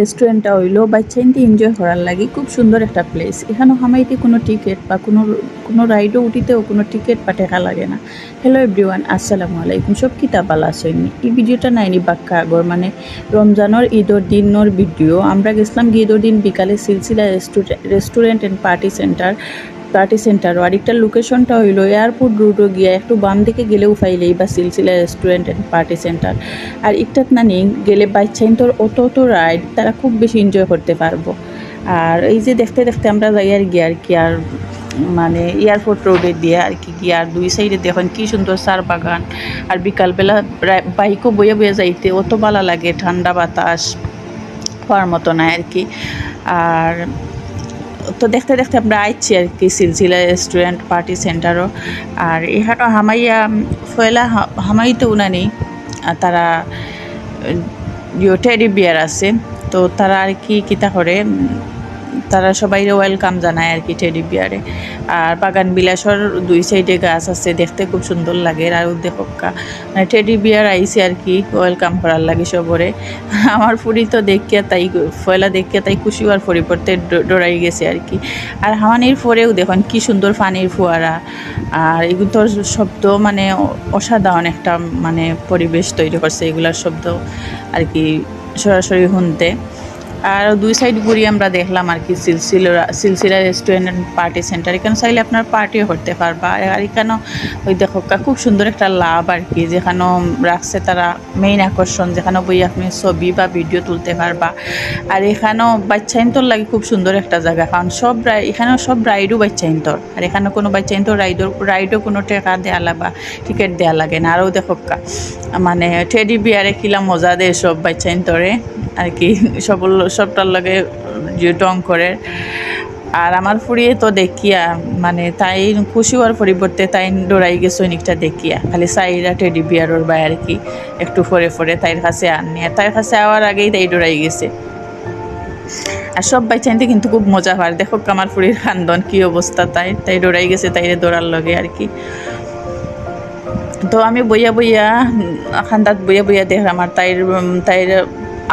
রেস্টুরেন্টটা হইল বাচ্চাইনতে এনজয় করার লাগে। খুব সুন্দর একটা প্লেস এখানে হামাইতে কোনো টিকিট বা কোনো কোনো রাইডও উঠিতেও কোনো টিকিট বা টেকা লাগে না। হ্যালো এভরিওয়ান আসসালামু আলাইকুম। সব কিতাব আলা আসেনি এই ভিডিওটা নাইনি বাক্কা আগর মানে রমজানের ঈদর দিনের ভিডিও। আমরা গেছিলাম ঈদর দিন বিকালে Silsila restaurant and party centre party centre আরেকটা লোকেশনটা হইল এয়ারপোর্ট রুটও গিয়া একটু বাম দিকে গেলেও ফাইলেই বা Silsila restaurant and party centre আর একটাত নানি গেলে বাচ্চাইন তোর অত অত রাইড তারা খুব বেশি এনজয় করতে পারব। আর এই যে দেখতে দেখতে আমরা যাই আর গিয়ে আর কি আর মানে এয়ারপোর্ট রোডে দিয়ে আর কি গিয়ে আর দুই সাইডে দেখুন কি সুন্দর সার বাগান। আর বিকালবেলা বাইকও বয়ে বয়ে যাইতে অত ভালো লাগে, ঠান্ডা বাতাস হওয়ার মতো না আর কি। আর তো দেখতে দেখতে আমরা আইছি আর কি সিলসিলা রেস্টুরেন্ট পার্টি সেন্টারও আর এখানে হামাইয়া, ফয়লা হামাই তো উনানি তারা টেডি বিয়ার আছে। তো তারা আর কি কিতা করে তারা সবাই ওয়েলকাম জানায় আর কি টেডি বিয়ারে আর বাগান বিলাসর দুই সাইডে গাছ আছে, দেখতে খুব সুন্দর লাগে, আর দেখা মানে টেডি বিয়ার আইসে আর কি ওয়েলকাম করার লাগে সবরে। আমার ফুরি তো দেখিয়া তাই, ফয়লা দেখিয়া তাই খুশি হওয়ার পরিবর্তে ডরাই গেছে আর কি। আর হামানির পরেও দেখুন কি সুন্দর পানির ফোয়ারা। আর এগুলো তো শব্দ মানে অসাধারণ একটা মানে পরিবেশ তৈরি করছে এগুলার শব্দ আর কি সরাসরি শুনতে। আর দুই সাইড ঘুরি আমরা দেখলাম আর কি সিলসিলা সিলসিলা রেস্টুরেন্ট অ্যান্ড পার্টি সেন্টার এখানে চাইলে আপনার পার্টিও করতে পারবা। আর এখানেও ওই দেখো খুব সুন্দর একটা লাভ আর কি যেখানেও রাখছে তারা মেইন আকর্ষণ, যেখানে বই আপনি ছবি বা ভিডিও তুলতে পারবা। আর এখানেও বাচ্চাইন্তর লাগে খুব সুন্দর একটা জায়গা, কারণ সব এখানেও সব রাইডও বাচ্চাইন্তর। আর এখানে কোনো বাচ্চাইন্তর রাইডও রাইডও কোনো টাকা দেওয়া লাগা টিকিট দেওয়া লাগে না। আরও দেখো মানে টেডি বিয়ারে কিলা মজা দেয় সব বাচ্চাইন্তরে। আর কি সব সবটার লগে যে টং করে। আর আমার ফুরিয়ে তো দেখিয়া মানে তাই খুশি হওয়ার পরিবর্তে তাই ডরাই গেছে সৈনিকটা দেখিয়া, খালি সাইরা টেডি বিয়ারোর বাই আর কি, একটু ফরে ফরে তাইর কাছে আর তাইর কাছে আওয়ার আগেই তাই ডরাই গেছে। আর সব বাই চাইতে কিন্তু খুব মজা হয়। দেখো আমার ফুরির খান্দন, কি অবস্থা তাই তাই ডরাই গেছে তাইরে দৌড়ার লগে আর কি। তো আমি বইয়া বইয়া, খান্দাত বইয়া বইয়া দেখলাম আর তাইর তাইর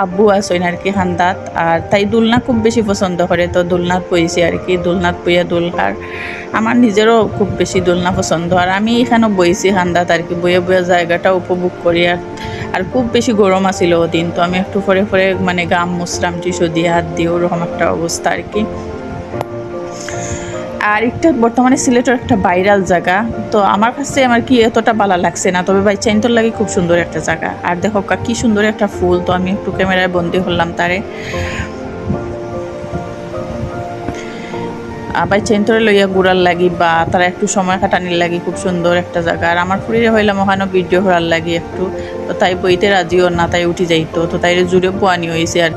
আব্বু আসেন আর কি হান্দাত, আর তাই দোলনা খুব বেশি পছন্দ করে। তো দোলনাত বইছি আর কি দোলনাত বইয়া দোলহার। আমার নিজেরও খুব বেশি দোলনা পছন্দ। আর আমি এখানেও বইছি হান্দাত আর কি, বইয়া বইয়া জায়গাটা উপভোগ করি। আর আর খুব বেশি গরম আছিল ওদিন, তো আমি একটু ফরে ফরে মানে গাম মুসরাম টিসু দিয়ে হাত দিয়ে ওরকম একটা অবস্থা আর কি। আর একটা বর্তমানে সিলেটের একটা ভাইরাল জায়গা, তো আমার কাছে আমার কি এতটা ভালো লাগছে না, তবে ভাই চাইন্তর লাগে খুব সুন্দর একটা জায়গা। আর দেখো কি সুন্দর একটা ফুল, তো আমি একটু ক্যামেরায় বন্দি হলাম তারে। আবার চেন্তরে লইয়া ঘুরার লাগি বা তারা একটু সময় কাটানির লাগি খুব সুন্দর একটা জায়গা। আর আমার ফুরিরে হইলাম ওখানে ভিডিও করার লাগি একটু, তো তাই বইতে রাজিও না, তাই উঠি যাইতো, তো তাই জুড়ে পোয়ানি হয়েছে আর